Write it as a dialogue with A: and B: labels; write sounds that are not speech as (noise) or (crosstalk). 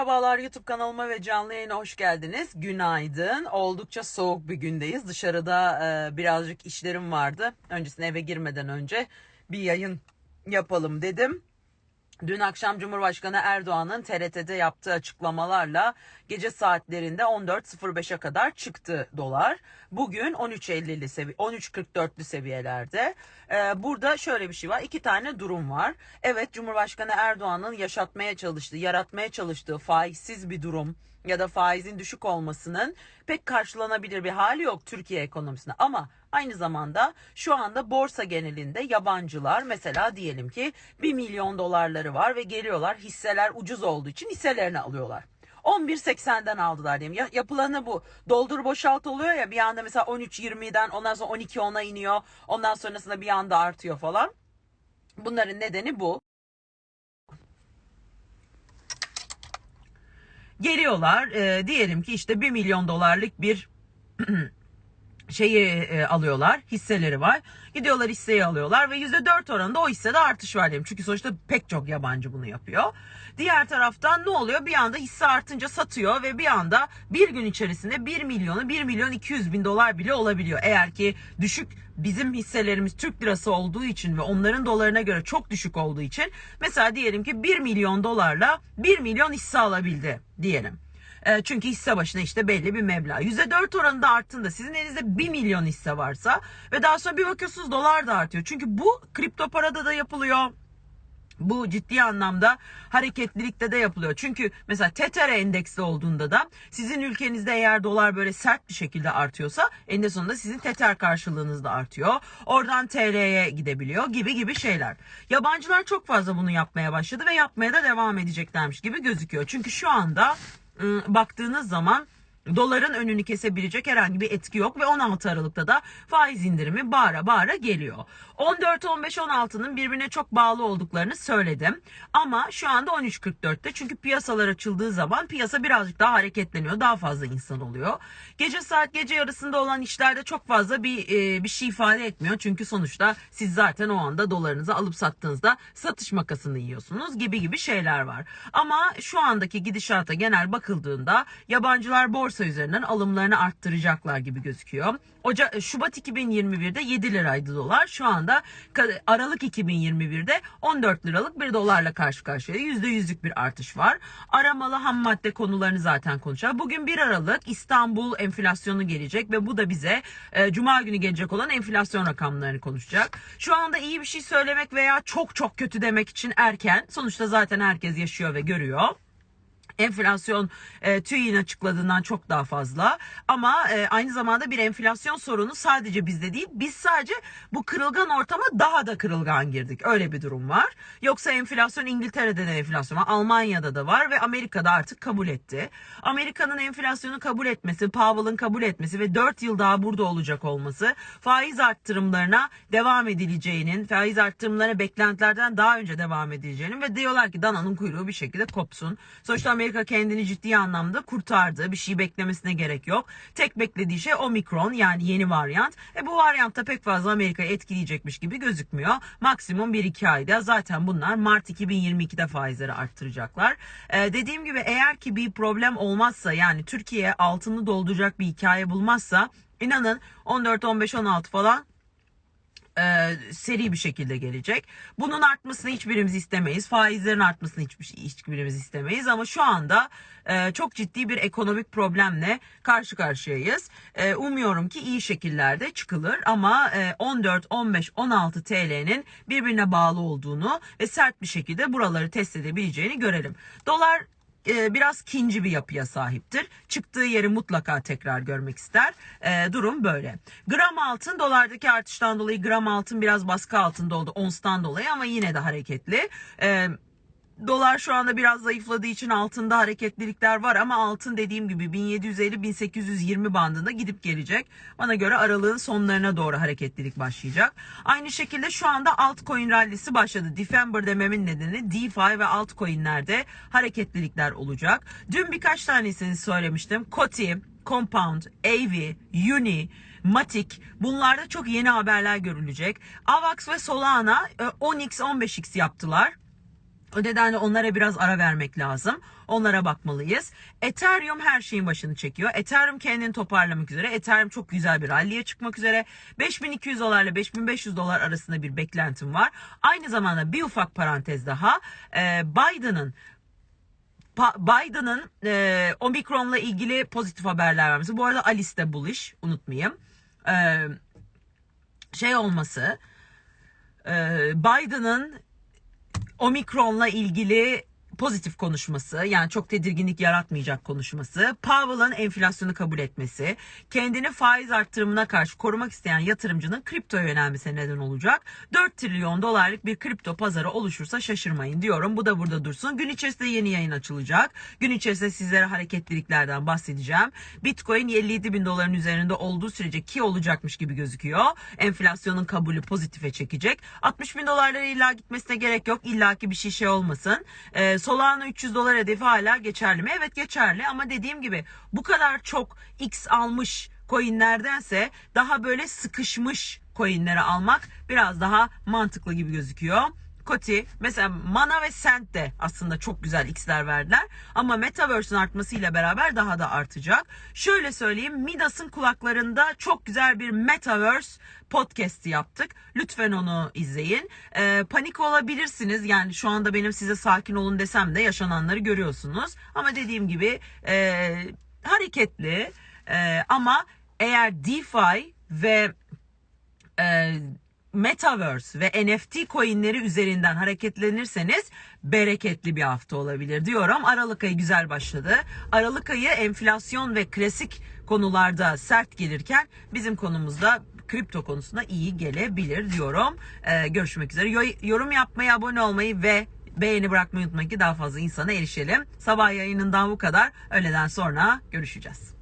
A: Merhabalar YouTube kanalıma ve canlı yayına hoş geldiniz. Günaydın. Oldukça soğuk bir gündeyiz. Dışarıda e, birazcık işlerim vardı. Öncesine eve girmeden önce bir yayın yapalım dedim. Dün akşam Cumhurbaşkanı Erdoğan'ın TRT'de yaptığı açıklamalarla gece saatlerinde 14.05'e kadar çıktı dolar. Bugün 13.50'li seviye 13.44'lü seviyelerde. Ee, burada şöyle bir şey var. İki tane durum var. Evet Cumhurbaşkanı Erdoğan'ın yaşatmaya çalıştığı, yaratmaya çalıştığı faizsiz bir durum ya da faizin düşük olmasının pek karşılanabilir bir hali yok Türkiye ekonomisinde. Ama aynı zamanda şu anda borsa genelinde yabancılar mesela diyelim ki 1 milyon dolarları var ve geliyorlar hisseler ucuz olduğu için hisselerini alıyorlar. 11.80'den aldılar diyeyim. Ya, yapılanı bu. Doldur boşalt oluyor ya bir anda mesela 13.20'den ondan sonra 12.10'a iniyor. Ondan sonrasında bir anda artıyor falan. Bunların nedeni bu. Geliyorlar e, diyelim ki işte 1 milyon dolarlık bir (clears throat) şeyi e, alıyorlar hisseleri var. Gidiyorlar hisseyi alıyorlar ve %4 oranında o hissede artış var diyelim. Çünkü sonuçta pek çok yabancı bunu yapıyor. Diğer taraftan ne oluyor? Bir anda hisse artınca satıyor ve bir anda bir gün içerisinde 1 milyonu 1 milyon 200 bin dolar bile olabiliyor. Eğer ki düşük bizim hisselerimiz Türk lirası olduğu için ve onların dolarına göre çok düşük olduğu için mesela diyelim ki 1 milyon dolarla 1 milyon hisse alabildi diyelim. E, çünkü hisse başına işte belli bir meblağ. %4 oranında arttığında sizin elinizde 1 milyon hisse varsa ve daha sonra bir bakıyorsunuz dolar da artıyor. Çünkü bu kripto parada da yapılıyor. Bu ciddi anlamda hareketlilikte de yapılıyor. Çünkü mesela TETR endeksli olduğunda da sizin ülkenizde eğer dolar böyle sert bir şekilde artıyorsa eninde sonunda sizin TETR karşılığınız da artıyor. Oradan TL'ye gidebiliyor gibi gibi şeyler. Yabancılar çok fazla bunu yapmaya başladı ve yapmaya da devam edeceklermiş gibi gözüküyor. Çünkü şu anda baktığınız zaman doların önünü kesebilecek herhangi bir etki yok ve 16 Aralık'ta da faiz indirimi bağıra bağıra geliyor. 14, 15, 16'nın birbirine çok bağlı olduklarını söyledim. Ama şu anda 13.44'te çünkü piyasalar açıldığı zaman piyasa birazcık daha hareketleniyor. Daha fazla insan oluyor. Gece saat gece yarısında olan işlerde çok fazla bir e, bir şey ifade etmiyor. Çünkü sonuçta siz zaten o anda dolarınızı alıp sattığınızda satış makasını yiyorsunuz gibi gibi şeyler var. Ama şu andaki gidişata genel bakıldığında yabancılar borsa üzerinden alımlarını arttıracaklar gibi gözüküyor. Oca Şubat 2021'de 7 liraydı dolar. Şu anda Aralık 2021'de 14 liralık bir dolarla karşı karşıya. %100'lük bir artış var. Aramalı ham madde konularını zaten konuşacağız. Bugün 1 Aralık İstanbul enflasyonu gelecek ve bu da bize e, Cuma günü gelecek olan enflasyon rakamlarını konuşacak. Şu anda iyi bir şey söylemek veya çok çok kötü demek için erken. Sonuçta zaten herkes yaşıyor ve görüyor enflasyon e, TÜİ'nin açıkladığından çok daha fazla. Ama e, aynı zamanda bir enflasyon sorunu sadece bizde değil. Biz sadece bu kırılgan ortama daha da kırılgan girdik. Öyle bir durum var. Yoksa enflasyon İngiltere'de de enflasyon var. Almanya'da da var ve Amerika'da artık kabul etti. Amerika'nın enflasyonu kabul etmesi, Powell'ın kabul etmesi ve 4 yıl daha burada olacak olması faiz arttırımlarına devam edileceğinin, faiz arttırımlarına beklentilerden daha önce devam edileceğinin ve diyorlar ki dananın kuyruğu bir şekilde kopsun. Sonuçta Amerika Amerika kendini ciddi anlamda kurtardı. Bir şey beklemesine gerek yok. Tek beklediği şey Omikron yani yeni varyant. E bu varyantta pek fazla Amerika'yı etkileyecekmiş gibi gözükmüyor. Maksimum 1-2 ayda zaten bunlar Mart 2022'de faizleri arttıracaklar. E, dediğim gibi eğer ki bir problem olmazsa yani Türkiye altını dolduracak bir hikaye bulmazsa inanın 14, 15, 16 falan e, seri bir şekilde gelecek. Bunun artmasını hiçbirimiz istemeyiz. Faizlerin artmasını hiçbir, şey, hiçbirimiz istemeyiz. Ama şu anda e, çok ciddi bir ekonomik problemle karşı karşıyayız. E, umuyorum ki iyi şekillerde çıkılır. Ama e, 14, 15, 16 TL'nin birbirine bağlı olduğunu ve sert bir şekilde buraları test edebileceğini görelim. Dolar e, biraz kinci bir yapıya sahiptir. Çıktığı yeri mutlaka tekrar görmek ister. E, durum böyle. Gram altın dolardaki artıştan dolayı gram altın biraz baskı altında oldu onstan dolayı ama yine de hareketli. E, Dolar şu anda biraz zayıfladığı için altında hareketlilikler var ama altın dediğim gibi 1750-1820 bandında gidip gelecek. Bana göre aralığın sonlarına doğru hareketlilik başlayacak. Aynı şekilde şu anda altcoin rallisi başladı. December dememin nedeni DeFi ve altcoin'lerde hareketlilikler olacak. Dün birkaç tanesini söylemiştim. Koti, Compound, AV, Uni, Matic bunlarda çok yeni haberler görülecek. Avax ve Solana 10x e, 15x yaptılar. O nedenle onlara biraz ara vermek lazım. Onlara bakmalıyız. Ethereum her şeyin başını çekiyor. Ethereum kendini toparlamak üzere. Ethereum çok güzel bir rally'e çıkmak üzere. 5200 dolarla 5500 dolar arasında bir beklentim var. Aynı zamanda bir ufak parantez daha. Ee, Biden'ın Biden'ın e, Omicron'la ilgili pozitif haberler vermesi. Bu arada Alice de bullish unutmayayım. Ee, şey olması e, Biden'ın Omikron'la ilgili pozitif konuşması yani çok tedirginlik yaratmayacak konuşması, Powell'ın enflasyonu kabul etmesi, kendini faiz arttırımına karşı korumak isteyen yatırımcının kriptoya yönelmesine neden olacak. 4 trilyon dolarlık bir kripto pazarı oluşursa şaşırmayın diyorum. Bu da burada dursun. Gün içerisinde yeni yayın açılacak. Gün içerisinde sizlere hareketliliklerden bahsedeceğim. Bitcoin 57 bin doların üzerinde olduğu sürece ki olacakmış gibi gözüküyor. Enflasyonun kabulü pozitife çekecek. 60 bin dolarlara illa gitmesine gerek yok. İlla ki bir şey şey olmasın. Ee, Solana 300 dolar hedefi hala geçerli mi? Evet geçerli ama dediğim gibi bu kadar çok X almış coinlerdense daha böyle sıkışmış coinleri almak biraz daha mantıklı gibi gözüküyor. Koti mesela Mana ve Sent de aslında çok güzel X'ler verdiler. Ama Metaverse'ün artmasıyla beraber daha da artacak. Şöyle söyleyeyim Midas'ın kulaklarında çok güzel bir Metaverse podcast'i yaptık. Lütfen onu izleyin. Ee, panik olabilirsiniz. Yani şu anda benim size sakin olun desem de yaşananları görüyorsunuz. Ama dediğim gibi e, hareketli e, ama eğer DeFi ve e, Metaverse ve NFT coinleri üzerinden hareketlenirseniz bereketli bir hafta olabilir diyorum. Aralık ayı güzel başladı. Aralık ayı enflasyon ve klasik konularda sert gelirken bizim konumuzda kripto konusunda iyi gelebilir diyorum. Ee, görüşmek üzere. Yo- yorum yapmayı, abone olmayı ve beğeni bırakmayı unutmayın ki daha fazla insana erişelim. Sabah yayınından bu kadar. Öğleden sonra görüşeceğiz.